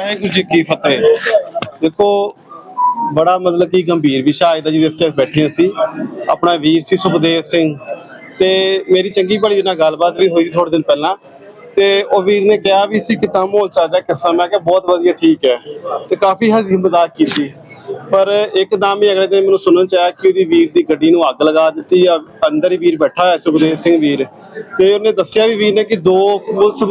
ਵਾਹਿਗੁਰੂ ਜੀ ਕੀ ਫਤਿਹ? ਦੇਖੋ, ਬੜਾ ਮਤਲਬ ਕਿ ਗੰਭੀਰ ਵਿਸ਼ਾ ਅੱਜ ਦਾ ਜਿਹਦੇ ਤੇ ਬੈਠੇ ਸੀ। ਆਪਣਾ ਵੀਰ ਸੀ ਸੁਖਦੇਵ ਸਿੰਘ ਤੇ ਮੇਰੀ ਚੰਗੀ ਭਲੀ ਨਾਲ ਗੱਲਬਾਤ ਵੀ ਹੋਈ ਸੀ ਥੋੜੇ ਦਿਨ ਪਹਿਲਾਂ। ਤੇ ਉਹ ਵੀਰ ਨੇ ਕਿਹਾ ਵੀ ਸੀ ਕਿਤਾ ਮਾਹੌਲ ਚੱਲ ਰਿਹਾ ਕਿਸ ਤਰ੍ਹਾਂ ਮੈਂ ਕਿਹਾ ਬਹੁਤ ਵਧੀਆ, ਠੀਕ ਹੈ। ਤੇ ਕਾਫੀ ਹੱਸੀ ਮਜ਼ਾਕ ਕੀਤੀ। ਪਰ ਇੱਕਦਮ ਹੀ ਅਗਲੇ ਦਿਨ ਮੈਨੂੰ ਸੁਣਨ ਚ ਆਇਆ ਕਿ ਉਹਦੀ ਵੀਰ ਦੀ ਗੱਡੀ ਨੂੰ ਅੱਗ ਲਗਾ ਦਿੱਤੀ ਆ, ਅੰਦਰ ਹੀ ਵੀਰ ਬੈਠਾ ਹੋਇਆ ਸੁਖਦੇਵ ਸਿੰਘ ਵੀਰ। ਤੇ ਉਹਨੇ ਦੱਸਿਆ ਵੀ ਵੀਰ ਨੇ ਕਿ ਦੋ ਪੁਲਿਸ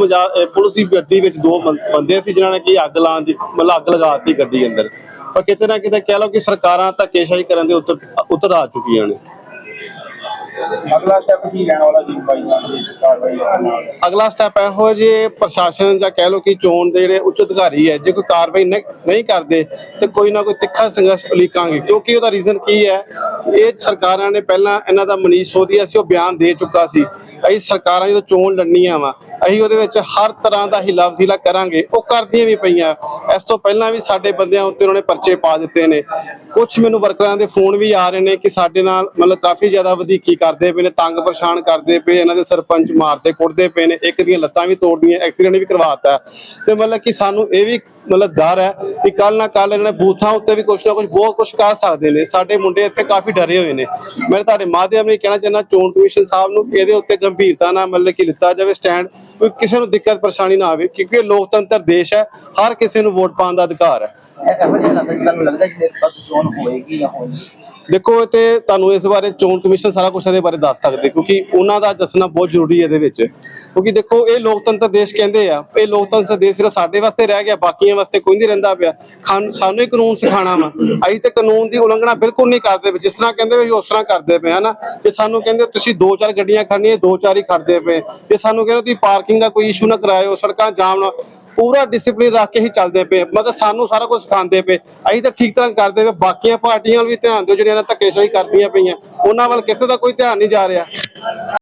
ਪੁਲਿਸ ਦੀ ਗੱਡੀ ਵਿੱਚ ਦੋ ਬੰਦੇ ਸੀ ਜਿਨ੍ਹਾਂ ਨੇ ਕਿ ਅੱਗ ਲਾਉਣ ਦੀ, ਮਤਲਬ ਅੱਗ ਲਗਾ ਗੱਡੀ ਅੰਦਰ। ਪਰ ਕਿਤੇ ਨਾ ਕਿਤੇ ਕਹਿ ਲਓ ਕਿ ਸਰਕਾਰਾਂ ਧੱਕੇਸ਼ਾਹੀ ਕਰਨ ਦੇ ਉੱਤਰ ਉਤਰ ਆ ਚੁੱਕੀਆਂ ਨੇ। ਅਗਲਾ ਸਟੈਪ ਕੀ ਲੈਣ ਵਾਲਾ ਜੀ ਬਾਈ ਜਾਨ ਕਾਰਵਾਈ ਅਗਲਾ ਸਟੈਪ ਇਹੋ ਜੇ ਪ੍ਰਸ਼ਾਸਨ ਜਾਂ ਕਹਿ ਲਓ ਕਿ ਚੋਣ ਦੇ ਜਿਹੜੇ ਉੱਚ ਅਧਿਕਾਰੀ ਹੈ, ਜੇ ਕੋਈ ਕਾਰਵਾਈ ਨਹੀਂ ਨਹੀਂ ਕਰਦੇ ਤੇ ਕੋਈ ਨਾ ਕੋਈ ਤਿੱਖਾ ਸੰਘਰਸ਼ ਉਲੀਕਾਂਗੇ, ਕਿਉਂਕਿ ਉਹਦਾ ਰੀਜ਼ਨ ਕੀ ਹੈ? ਇਹ ਸਰਕਾਰਾਂ ਨੇ ਪਹਿਲਾਂ ਇਹਨਾਂ ਦਾ ਮਨੀਸ਼ ਸੋਧੀਆ ਸੀ, ਉਹ ਬਿਆਨ ਦੇ ਚੁੱਕਾ ਸੀ, ਅਸੀਂ ਸਰਕਾਰਾਂ ਜਦੋਂ ਚੋਣ ਲੜਨੀਆਂ ਵਾ ਅਸੀਂ ਉਹਦੇ ਵਿੱਚ ਹਰ ਤਰ੍ਹਾਂ ਦਾ ਹਿਲਾ ਵਸੀਲਾ ਕਰਾਂਗੇ। ਉਹ ਕਰਦੀਆਂ ਵੀ ਪਈਆਂ। ਇਸ ਤੋਂ ਪਹਿਲਾਂ ਵੀ ਸਾਡੇ ਬੰਦਿਆਂ ਉੱਤੇ ਉਹਨਾਂ ਨੇ ਪਰਚੇ ਪਾ ਦਿੱਤੇ ਨੇ। ਕੁਝ ਮੈਨੂੰ ਵਰਕਰਾਂ ਦੇ ਫੋਨ ਵੀ ਆ ਰਹੇ ਨੇ ਕਿ ਸਾਡੇ ਨਾਲ ਮਤਲਬ ਕਾਫੀ ਜ਼ਿਆਦਾ ਵਧੀਕੀ ਕਰਦੇ ਪਏ ਨੇ, ਤੰਗ ਪਰੇਸ਼ਾਨ ਕਰਦੇ ਪਏ, ਇਹਨਾਂ ਦੇ ਸਰਪੰਚ ਮਾਰਦੇ ਕੁੱਟਦੇ ਪਏ ਨੇ, ਇੱਕ ਦੀਆਂ ਲੱਤਾਂ ਵੀ ਤੋੜਦੀਆਂ, ਐਕਸੀਡੈਂਟ ਵੀ ਕਰਵਾਤਾ ਤੇ ਮਤਲਬ ਕਿ ਸਾਨੂੰ ਇਹ ਵੀ ਮਤਲਬ ਡਰ ਹੈ ਕਿ ਕੱਲ ਨਾ ਕੱਲ ਇਹਨਾਂ ਬੂਥਾਂ ਉੱਤੇ ਵੀ ਕੁਝ ਨਾ ਕੁਝ ਬਹੁਤ ਕੁਝ ਕਰ ਸਕਦੇ ਨੇ। ਸਾਡੇ ਮੁੰਡੇ ਇੱਥੇ ਕਾਫੀ ਡਰੇ ਹੋਏ ਨੇ। ਮੈਂ ਤੁਹਾਡੇ ਮਾਧਿਅਮ ਨਾਲ ਕਹਿਣਾ ਚਾਹੁੰਦਾ, ਚੋਣ ਕਮਿਸ਼ਨ ਸਾਹਿਬ ਨੂੰ ਇਹਦੇ ਉੱਤੇ ਗੰਭੀਰਤਾ ਨਾਲ ਮਤਲਬ ਕਿ ਲਿੱਤਾ ਜਾਵੇ ਸਟੈਂਡ, ਕੋਈ ਕਿਸੇ ਨੂੰ ਦਿੱਕਤ ਪਰੇਸ਼ਾਨੀ ਨਾ ਆਵੇ, ਕਿਉਂਕਿ ਲੋਕਤੰਤਰ ਦੇਸ਼ ਹੈ, ਹਰ ਕਿਸੇ ਨੂੰ ਵੋਟ ਪਾਉਣ ਦਾ ਅਧਿਕਾਰ ਹੈ। ਤੁਹਾਨੂੰ ਲੱਗਦਾ ਕਿ ਚੋਣ ਹੋਏਗੀ ਜਾਂ ਹੋਏਗੀ? ਦੇਖੋ ਇਹ ਤੇ ਤੁਹਾਨੂੰ ਇਸ ਬਾਰੇ ਚੋਣ ਕਮਿਸ਼ਨ ਸਾਰਾ ਕੁਝ ਇਹਦੇ ਬਾਰੇ ਦੱਸ ਸਕਦੇ, ਕਿਉਂਕਿ ਉਹਨਾਂ ਦਾ ਦੱਸਣਾ ਬਹੁਤ ਜ਼ਰੂਰੀ ਹੈ ਇਹਦੇ ਵਿੱਚ। ਕਿਉਂਕਿ ਦੇਖੋ, ਇਹ ਲੋਕਤੰਤਰ ਦੇਸ਼ ਕਹਿੰਦੇ ਆ, ਇਹ ਲੋਕਤੰਤਰ ਦੇਸ਼ ਸਿਰਫ ਸਾਡੇ ਵਾਸਤੇ ਰਹਿ ਗਿਆ, ਬਾਕੀਆਂ ਵਾਸਤੇ ਕੋਈ ਨਹੀਂ ਰਹਿੰਦਾ ਪਿਆ। ਸਾਨੂੰ ਹੀ ਕਾਨੂੰਨ ਸਿਖਾਉਣਾ ਵਾ। ਅਸੀਂ ਤੇ ਕਾਨੂੰਨ ਦੀ ਉਲੰਘਣਾ ਬਿਲਕੁਲ ਨਹੀਂ ਕਰਦੇ ਪਏ, ਜਿਸ ਤਰ੍ਹਾਂ ਕਹਿੰਦੇ ਵੀ ਉਸ ਤਰ੍ਹਾਂ ਕਰਦੇ ਪਏ, ਹਨਾ? ਜੇ ਸਾਨੂੰ ਕਹਿੰਦੇ ਤੁਸੀਂ ਦੋ ਚਾਰ ਗੱਡੀਆਂ ਖੜਨੀਆਂ ਦੋ ਚਾਰ ਹੀ ਖੜਦੇ ਪਏ। ਜੇ ਸਾਨੂੰ ਕਹਿੰਦੇ ਤੁਸੀਂ ਪਾਰਕਿੰਗ ਦਾ ਕੋਈ ਇਸ਼ੂ ਨਾ ਕਰਾਇਓ, ਸੜਕਾਂ ਜਾਮ ਨਾ ਪੂਰਾ ਡਿਸਪਲਿਨ ਰੱਖ ਕੇ ਹੀ ਚੱਲਦੇ ਪਏ। ਮਗਰ ਸਾਨੂੰ ਸਾਰਾ ਕੁਝ ਸਿਖਾਉਂਦੇ ਪਏ। ਅਸੀਂ ਤਾਂ ਠੀਕ ਤਰ੍ਹਾਂ ਕਰਦੇ ਪਏ। ਬਾਕੀਆਂ ਪਾਰਟੀਆਂ ਵੱਲ ਵੀ ਧਿਆਨ ਦਿਓ ਜਿਹੜੀਆਂ ਧੱਕੇਸ਼ਾਹੀ ਕਰਦੀਆਂ ਪਈਆਂ। ਉਹਨਾਂ ਵੱਲ ਕਿਸੇ ਦਾ ਕੋਈ ਧਿਆਨ ਨਹੀਂ ਜਾ ਰਿਹਾ।